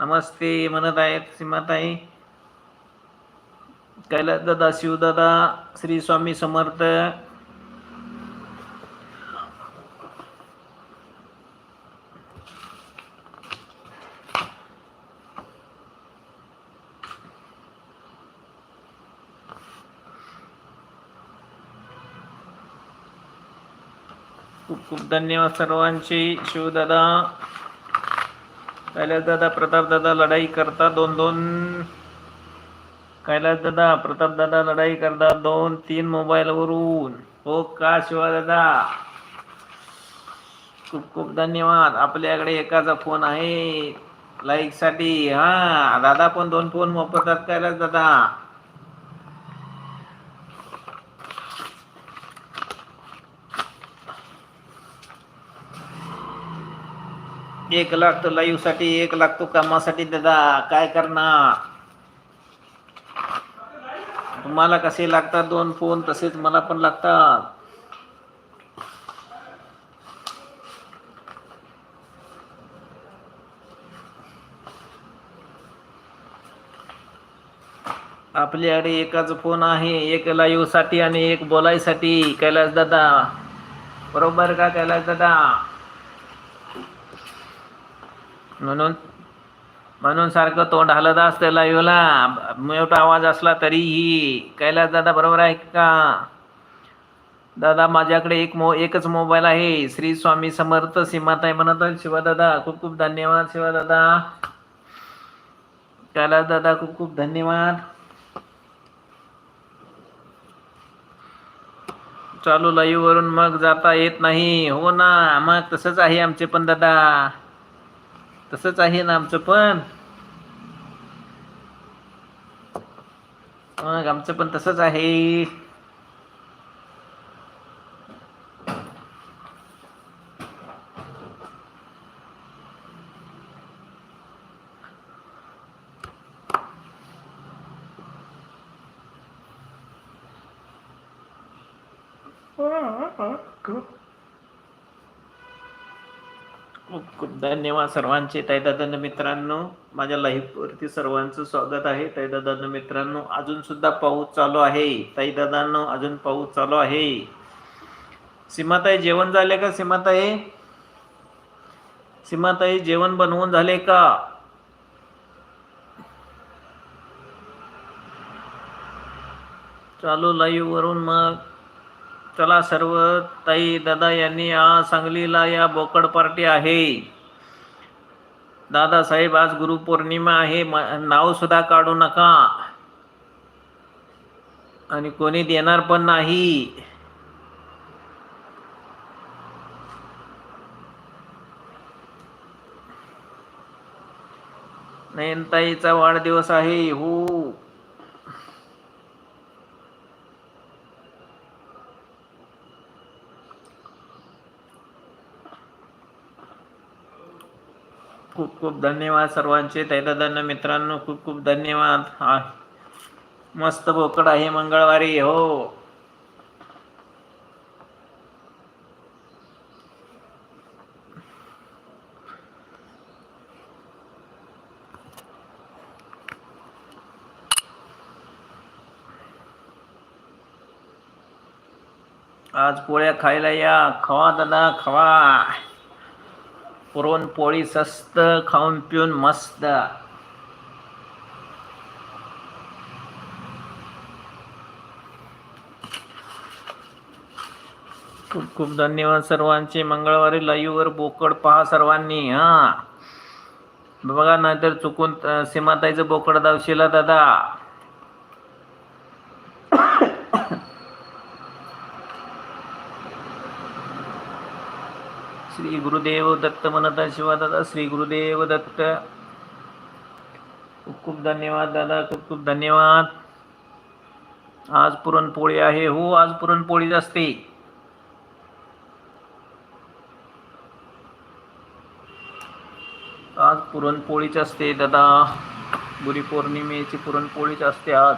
नमस्ते म्हणत आहेत सीमाताई. कैलास दादा शिवदादा श्री स्वामी समर्थ. खूप खूप धन्यवाद सर्वांचे. शिवदादा कैलास दादा प्रताप दादा लढाई करता दोन दोन. कैलास दादा प्रताप दादा लढाई करता दोन तीन मोबाईल वरून हो का शिवा दादा? खूप खूप धन्यवाद. आपल्याकडे एकाचा फोन आहे. लाईकसाठी हा दादा पण दोन फोन वापरतात कैलास दादा. एक लाख तो लाईव्हसाठी एक लाख तो कामासाठी दादा काय करणार? तुम्हाला कसे लागतात दोन फोन तसेच मला पण लागतात. आपल्याकडे एकाच फोन आहे एक लाईव्हसाठी आणि एक बोलायसाठी. कैलास दादा. बरोबर का कैलास दादा? म्हणून म्हणून सारखं तोंड हलत असतं लाईव्हला. मोठा आवाज असला तरीही कैलास दादा बरोबर आहे का? दादा माझ्याकडे एक मो एकच मोबाईल आहे. श्री स्वामी समर्थ सीमाताई म्हणत शिवादादा खूप खूप धन्यवाद. शिवादादा कैलास दादा खूप खूप धन्यवाद. चालू लाईव्ह वरून मग जाता येत नाही. हो ना मग तसंच आहे आमचे पण दादा. तसंच आहे ना आमचं पण मग आमचं पण तसंच आहे खूप खूप धन्यवाद सर्वांचे. तैदादन मित्रांनो माझ्या लाईव्हवरती सर्वांचं स्वागत आहे. तैदादन मित्रांनो अजून सुद्धा पाऊस चालू आहे. ताईदादांनो अजून पाऊस चालू आहे. सीमाताई जेवण झाले का सीमाताई? सीमाताई जेवण बनवून झाले का? चालू लाईव्ह वरून मग. चला सर्व ताई दादा यांनी आज सांगलीला या बोकड पार्टी आहे. दादासाहेब आज गुरुपौर्णिमा आहे म- नाव सुद्धा काढू नका. आणि कोणी देणार पण नाही. नयनताईचा वाढदिवस आहे हो. खूप खूप धन्यवाद सर्वांचे. ताईदादांना मित्रांनो खूप खूप धन्यवाद. हा. मस्त बोकड आहे मंगळवारी हो. आज पोळ्या खायला या. खवा दादा खवा. पुरणपोळी स्वस्त खाऊन पिऊन मस्त. खूप खूप धन्यवाद सर्वांचे. मंगळवारी लाईव्हवर बोकड पहा सर्वांनी हा. बघा नाहीतर चुकून सीमाताईचं बोकड दावशीला दादा. श्री गुरुदेव दत्त म्हणत शिवा दादा श्री गुरुदेव दत्त. खूप खूप धन्यवाद दादा खूप खूप धन्यवाद. आज पुरणपोळी आहे हो आज पुरणपोळीच असते आज पुरणपोळीच असते दादा. गुरुपौर्णिमेची पुरणपोळीच असते आज.